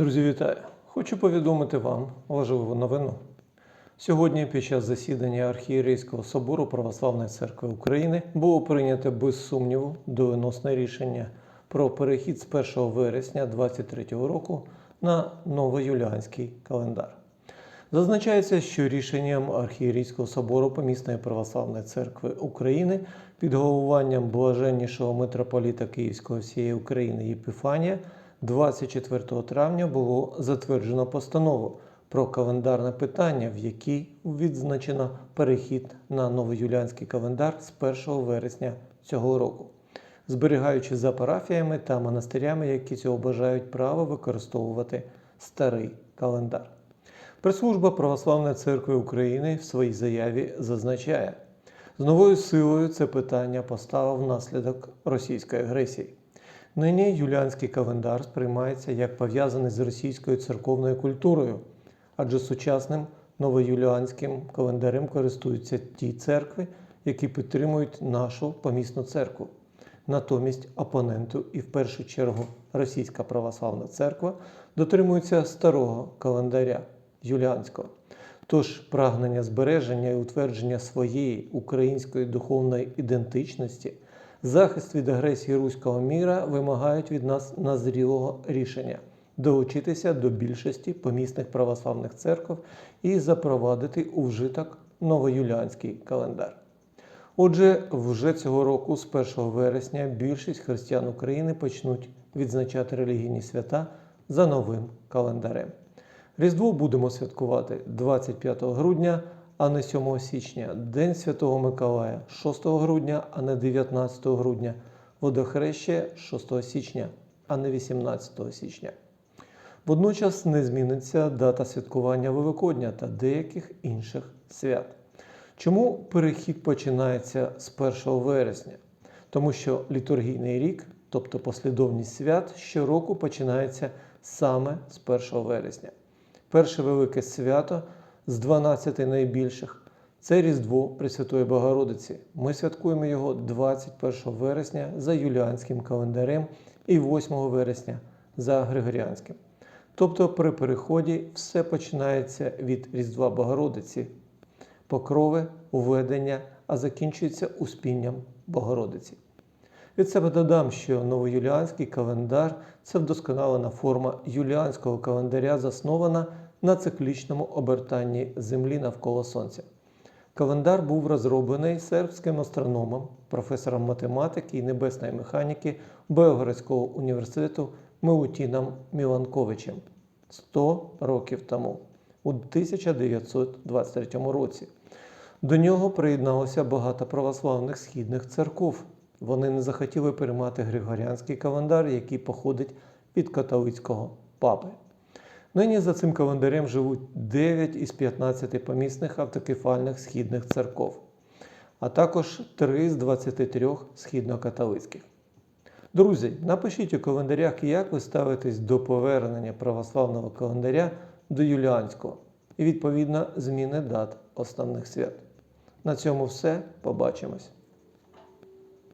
Друзі, вітаю! Хочу повідомити вам важливу новину. Сьогодні, під час засідання Архієрейського собору Православної церкви України, було прийнято без сумніву доленосне рішення про перехід з 1 вересня 2023 року на новоюліанський календар. Зазначається, що рішенням Архієрейського собору Помісної православної церкви України під головуванням блаженнішого митрополіта Київського всієї України Єпіфанія 24 травня було затверджено постанову про календарне питання, в якій відзначено перехід на новоюліанський календар з 1 вересня цього року, зберігаючи за парафіями та монастирями, які цього бажають право використовувати старий календар. Прес-служба Православної церкви України в своїй заяві зазначає, з новою силою це питання поставив внаслідок російської агресії. Нині юліанський календар сприймається як пов'язаний з російською церковною культурою, адже сучасним новоюліанським календарем користуються ті церкви, які підтримують нашу помісну церкву. Натомість опоненту і в першу чергу Російська православна церква дотримується старого календаря юліанського. Тож прагнення збереження і утвердження своєї української духовної ідентичності, захист від агресії руського міра вимагають від нас назрілого рішення долучитися до більшості помісних православних церкв і запровадити у вжиток новоюліанський календар. Отже, вже цього року, з 1 вересня, більшість християн України почнуть відзначати релігійні свята за новим календарем. Різдво будемо святкувати 25 грудня, а не 7 січня, День Святого Миколая 6 грудня, а не 19 грудня, водохреще 6 січня, а не 18 січня. Водночас не зміниться дата святкування Великодня та деяких інших свят. Чому перехід починається з 1 вересня? Тому що літургійний рік, тобто послідовність свят, щороку починається саме з 1 вересня. Перше велике свято з 12 найбільших це Різдво Пресвятої Богородиці. Ми святкуємо його 21 вересня за юліанським календарем і 8 вересня за Григоріанським. Тобто при переході все починається від Різдва Богородиці, покрови, уведення, а закінчується успінням Богородиці. Від себе додам, що новоюліанський календар це вдосконалена форма юліанського календаря, заснована на циклічному обертанні Землі навколо Сонця. Календар був розроблений сербським астрономом, професором математики і небесної механіки Белгородського університету Меутіном Міланковичем 100 років тому, у 1923 році. До нього приєдналося багато православних східних церков. Вони не захотіли приймати Григоріанський календар, який походить від католицького папи. Нині за цим календарем живуть 9 із 15 помісних автокефальних східних церков, а також 3 з 23 східно-католицьких. Друзі, напишіть у коментарях, як ви ставитесь до повернення православного календаря до юліанського і відповідно зміни дат основних свят. На цьому все. Побачимось.